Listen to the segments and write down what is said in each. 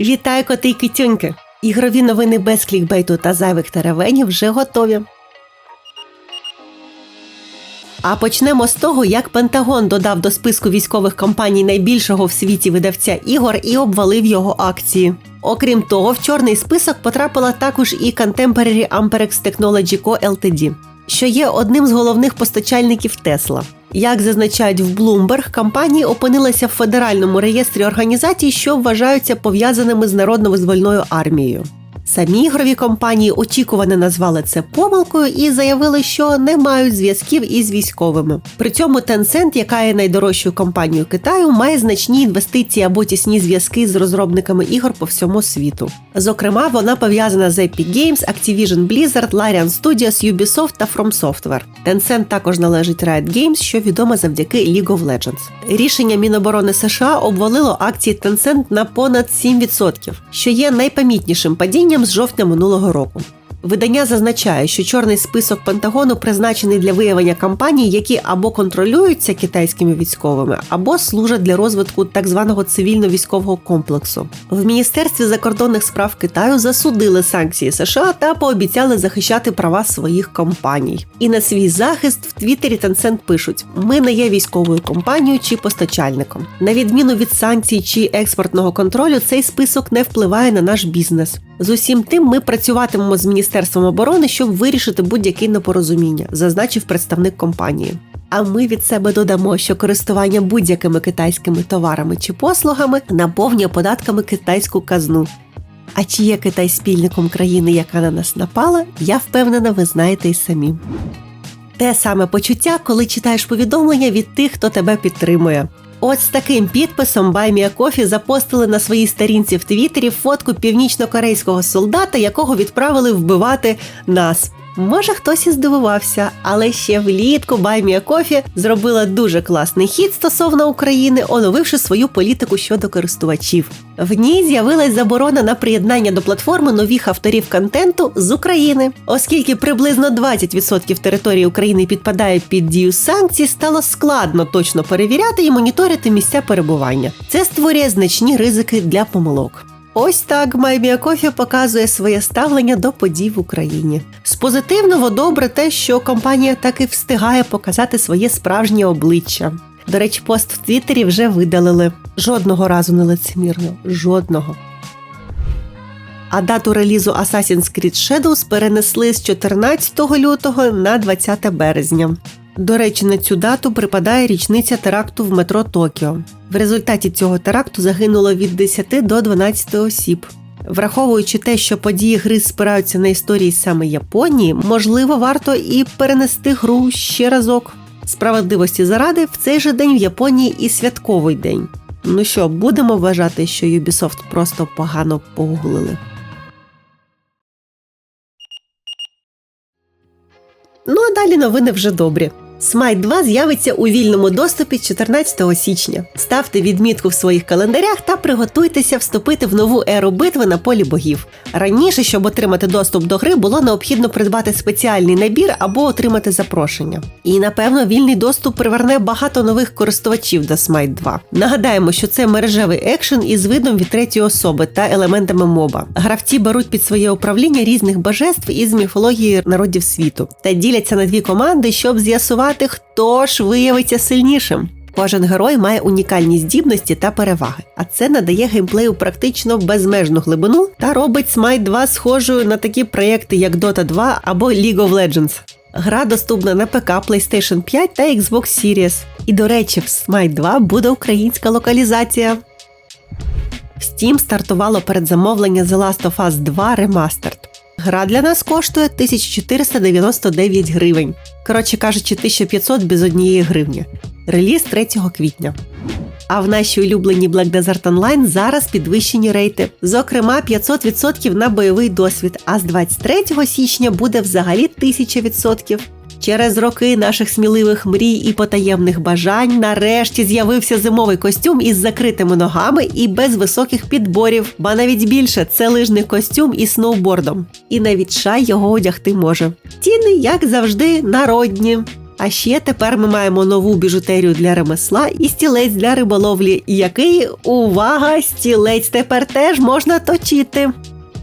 Вітаю, коти й китюньки! Ігрові новини без клікбейту та зайвих теревенів вже готові. А почнемо з того, як Пентагон додав до списку військових компаній найбільшого в світі видавця ігор і обвалив його акції. Окрім того, в чорний список потрапила також і Contemporary Amperex Technology Co. Ltd., що є одним з головних постачальників Тесла. Як зазначають в Bloomberg, компанії опинилися в федеральному реєстрі організацій, що вважаються пов'язаними з народно-визвольною армією. Самі ігрові компанії очікувано назвали це помилкою і заявили, що не мають зв'язків із військовими. При цьому Tencent, яка є найдорожчою компанією Китаю, має значні інвестиції або тісні зв'язки з розробниками ігор по всьому світу. Зокрема, вона пов'язана з Epic Games, Activision Blizzard, Larian Studios, Ubisoft та From Software. Tencent також належить Riot Games, що відомо завдяки League of Legends. Рішення Міноборони США обвалило акції Tencent на понад 7%, що є найпомітнішим падінням з жовтня минулого року. Видання зазначає, що чорний список Пентагону призначений для виявлення компаній, які або контролюються китайськими військовими, або служать для розвитку так званого цивільно-військового комплексу. В міністерстві закордонних справ Китаю засудили санкції США та пообіцяли захищати права своїх компаній. І на свій захист в Твіттері Tencent пишуть: ми не є військовою компанією чи постачальником. На відміну від санкцій чи експортного контролю, цей список не впливає на наш бізнес. З усім тим, ми працюватимемо з міністерством оборони, щоб вирішити будь-які непорозуміння, зазначив представник компанії. А ми від себе додамо, що користування будь-якими китайськими товарами чи послугами наповнює податками китайську казну. А чи є Китай спільником країни, яка на нас напала, я впевнена, ви знаєте й самі. Те саме почуття, коли читаєш повідомлення від тих, хто тебе підтримує. От з таким підписом Баймія Кофі запостили на своїй сторінці в Твіттері фотку північно-корейського солдата, якого відправили вбивати нас. Може, хтось і здивувався, але ще влітку Баймія Кофі зробила дуже класний хід стосовно України, оновивши свою політику щодо користувачів. В ній з'явилась заборона на приєднання до платформи нових авторів контенту з України, оскільки приблизно 20% території України підпадає під дію санкцій, стало складно точно перевіряти і моніторити місця перебування. Це створює значні ризики для помилок. Ось так Маймія Кофі показує своє ставлення до подій в Україні. З позитивного добре те, що компанія таки встигає показати своє справжнє обличчя. До речі, пост в Твіттері вже видалили. Жодного разу не лицемірно. Жодного. А дату релізу Assassin's Creed Shadows перенесли з 14 лютого на 20 березня. До речі, на цю дату припадає річниця теракту в метро Токіо. В результаті цього теракту загинуло від 10 до 12 осіб. Враховуючи те, що події гри спираються на історії саме Японії, можливо, варто і перенести гру ще разок. Справедливості заради в цей же день в Японії і святковий день. Ну що, будемо вважати, що Ubisoft просто погано погуглили. Ну а далі новини вже добрі. Smite 2 з'явиться у вільному доступі 14 січня. Ставте відмітку в своїх календарях та приготуйтеся вступити в нову еру битви на полі богів. Раніше, щоб отримати доступ до гри, було необхідно придбати спеціальний набір або отримати запрошення. І напевно вільний доступ приверне багато нових користувачів до Smite 2. Нагадаємо, що це мережевий екшен із видом від третьої особи та елементами моба. Гравці беруть під своє управління різних божеств із міфології народів світу та діляться на дві команди, щоб з'ясувати хто ж виявиться сильнішим. Кожен герой має унікальні здібності та переваги, а це надає геймплею практично безмежну глибину та робить Smite 2 схожою на такі проєкти, як Dota 2 або League of Legends. Гра доступна на ПК, PlayStation 5 та Xbox Series. І, до речі, в Smite 2 буде українська локалізація. В Steam стартувало передзамовлення The Last of Us 2 Remastered. Гра для нас коштує 1499 гривень. Коротше кажучи, 1500 без однієї гривні. Реліз 3 квітня. А в нашій улюбленій Black Desert Online зараз підвищені рейти. Зокрема, 500% на бойовий досвід, а з 23 січня буде взагалі 1000%. Через роки наших сміливих мрій і потаємних бажань нарешті з'явився зимовий костюм із закритими ногами і без високих підборів, ба навіть більше це лижний костюм із сноубордом. І навіть шай його одягти може. Ціни, як завжди, народні. А ще тепер ми маємо нову біжутерію для ремесла і стілець для риболовлі, який увага, стілець тепер теж можна точити.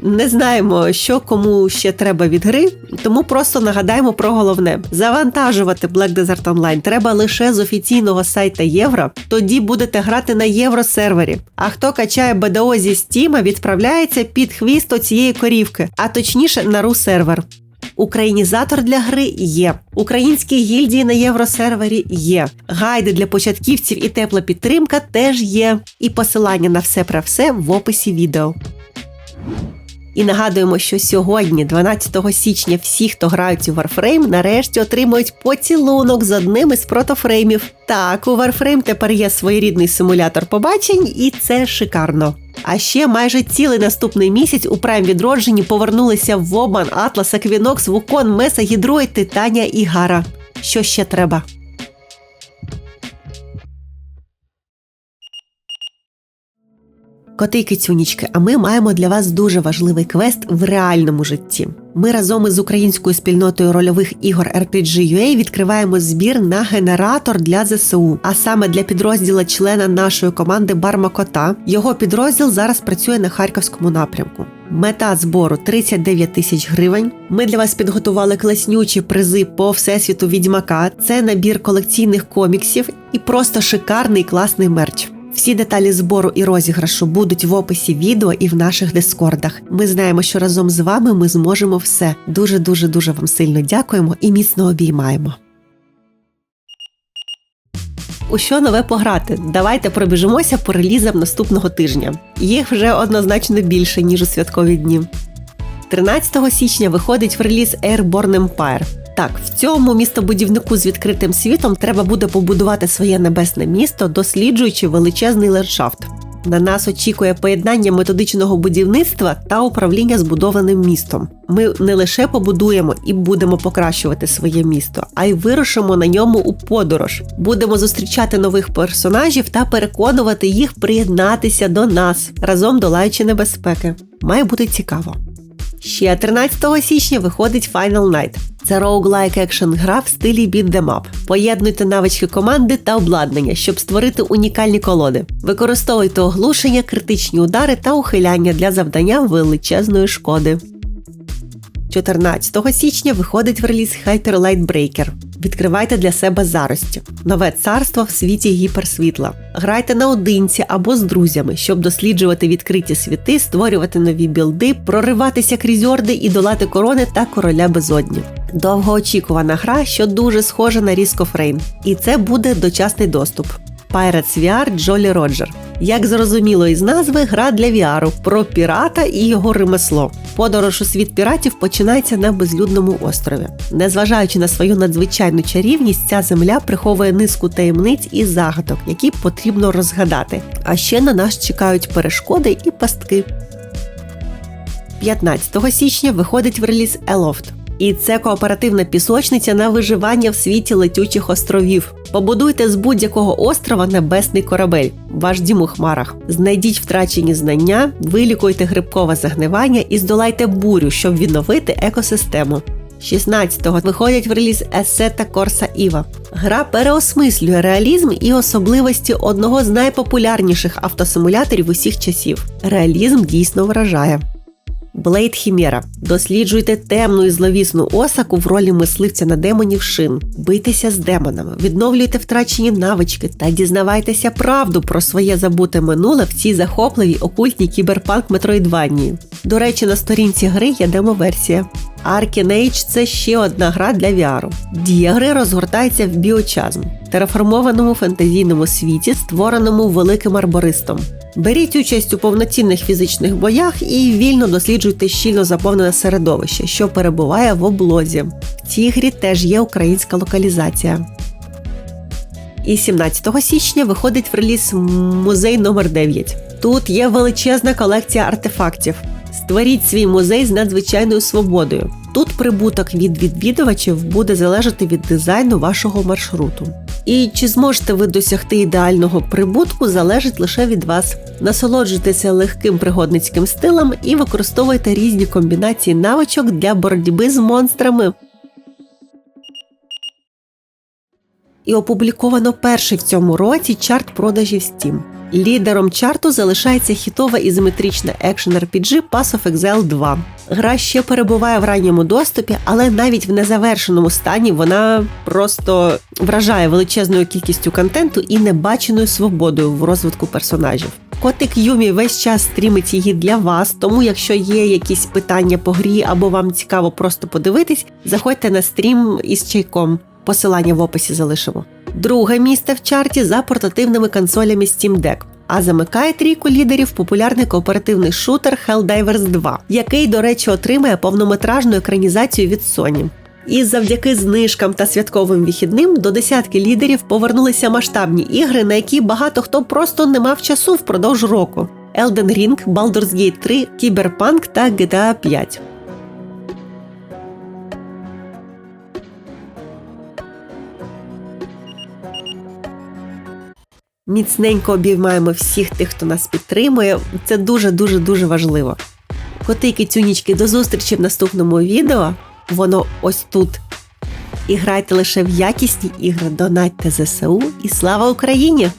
Не знаємо, що кому ще треба від гри, тому просто нагадаємо про головне: завантажувати Black Desert Online треба лише з офіційного сайта Євро. Тоді будете грати на євросервері. А хто качає БДО зі Стіма, відправляється під хвіст оцієї корівки, а точніше на ру сервер. Українізатор для гри є. Українські гільдії на євросервері є. Гайди для початківців і тепла підтримка теж є. І посилання на все про все в описі відео. І нагадуємо, що сьогодні, 12 січня, всі, хто грають у Warframe, нарешті отримують поцілунок з одним із протофреймів. Так, у Warframe тепер є своєрідний симулятор побачень, і це шикарно. А ще майже цілий наступний місяць у Prime відродженні повернулися Вобан, Атлас, Еквінокс, Вукон, Меса, Гідроїд, Титанія і Гара. Що ще треба? Коти й кицюнічки, а ми маємо для вас дуже важливий квест в реальному житті. Ми разом із українською спільнотою рольових ігор RPG.ua відкриваємо збір на генератор для ЗСУ, а саме для підрозділа члена нашої команди Барма Кота. Його підрозділ зараз працює на харківському напрямку. Мета збору 39 тисяч гривень. Ми для вас підготували класнючі призи по всесвіту відьмака. Це набір колекційних коміксів і просто шикарний класний мерч. Всі деталі збору і розіграшу будуть в описі відео і в наших дискордах. Ми знаємо, що разом з вами ми зможемо все. Дуже дуже дуже вам сильно дякуємо і міцно обіймаємо. У що нове пограти? Давайте пробіжимося по релізам наступного тижня. Їх вже однозначно більше, ніж у святкові дні. 13 січня виходить в реліз Airborne Empire. Так, в цьому містобудівнику з відкритим світом треба буде побудувати своє небесне місто, досліджуючи величезний ландшафт. На нас очікує поєднання методичного будівництва та управління збудованим містом. Ми не лише побудуємо і будемо покращувати своє місто, а й вирушимо на ньому у подорож. Будемо зустрічати нових персонажів та переконувати їх приєднатися до нас, разом долаючи небезпеки. Має бути цікаво. Ще 13 січня виходить Final Night. Це роуглайк екшн гра в стилі Beat them up. Поєднуйте навички команди та обладнання, щоб створити унікальні колоди. Використовуйте оглушення, критичні удари та ухиляння для завдання величезної шкоди. 14 січня виходить в реліз Hyper Light Breaker. Відкривайте для себе зарості, нове царство в світі гіперсвітла. Грайте наодинці або з друзями, щоб досліджувати відкриті світи, створювати нові білди, прориватися крізь орди і долати корони та короля безодні. Довгоочікувана гра, що дуже схожа на Risk of Rain. І це буде дочасний доступ. Pirates VR Jolly Roger. Як зрозуміло із назви, гра для VR про пірата і його ремесло. Подорож у світ піратів починається на безлюдному острові. Незважаючи на свою надзвичайну чарівність, ця земля приховує низку таємниць і загадок, які потрібно розгадати. А ще на нас чекають перешкоди і пастки. 15 січня виходить в реліз Елофт. І це кооперативна пісочниця на виживання в світі летючих островів. Побудуйте з будь-якого острова небесний корабель, ваш дім у хмарах. Знайдіть втрачені знання, вилікуйте грибкове загнивання і здолайте бурю, щоб відновити екосистему. 16-го виходять в реліз Есета Корса Іва. Гра переосмислює реалізм і особливості одного з найпопулярніших автосимуляторів усіх часів. Реалізм дійсно вражає. Блейд Хімера. Досліджуйте темну і зловісну осаку в ролі мисливця на демонів шин. Бийтеся з демонами, відновлюйте втрачені навички та дізнавайтеся правду про своє забуте минуле в цій захопливій окультній кіберпанк Метроїдванії. До речі, на сторінці гри є демоверсія. Arcane Age – це ще одна гра для VR. Дія гри розгортається в біочазм, тераформованому фентезійному світі, створеному великим арбористом. Беріть участь у повноцінних фізичних боях і вільно досліджуйте щільно заповнене середовище, що перебуває в облозі. В цій грі теж є українська локалізація. І 17 січня виходить в реліз музей номер 9 Тут є величезна колекція артефактів. Створіть свій музей з надзвичайною свободою. Тут прибуток від відвідувачів буде залежати від дизайну вашого маршруту. І чи зможете ви досягти ідеального прибутку, залежить лише від вас. Насолоджуйтеся легким пригодницьким стилем і використовуйте різні комбінації навичок для боротьби з монстрами. і опубліковано перший в цьому році чарт продажів Steam. Лідером чарту залишається хітова ізометрична екшен RPG Pass of Exile 2. Гра ще перебуває в ранньому доступі, але навіть в незавершеному стані вона просто вражає величезною кількістю контенту і небаченою свободою в розвитку персонажів. Котик Юмі весь час стрімить її для вас, тому якщо є якісь питання по грі або вам цікаво просто подивитись, заходьте на стрім із чайком. Посилання в описі залишимо. Друге місце в чарті за портативними консолями Steam Deck. А замикає трійку лідерів популярний кооперативний шутер Helldivers 2, який, до речі, отримає повнометражну екранізацію від Sony. І завдяки знижкам та святковим вихідним до десятки лідерів повернулися масштабні ігри, на які багато хто просто не мав часу впродовж року: Elden Ring, Baldur's Gate 3, Cyberpunk та GTA 5. Міцненько обіймаємо всіх тих, хто нас підтримує. Це дуже дуже дуже важливо. Котики цюнічки до зустрічі в наступному відео. Воно ось тут. І грайте лише в якісні ігри, донатьте ЗСУ і слава Україні!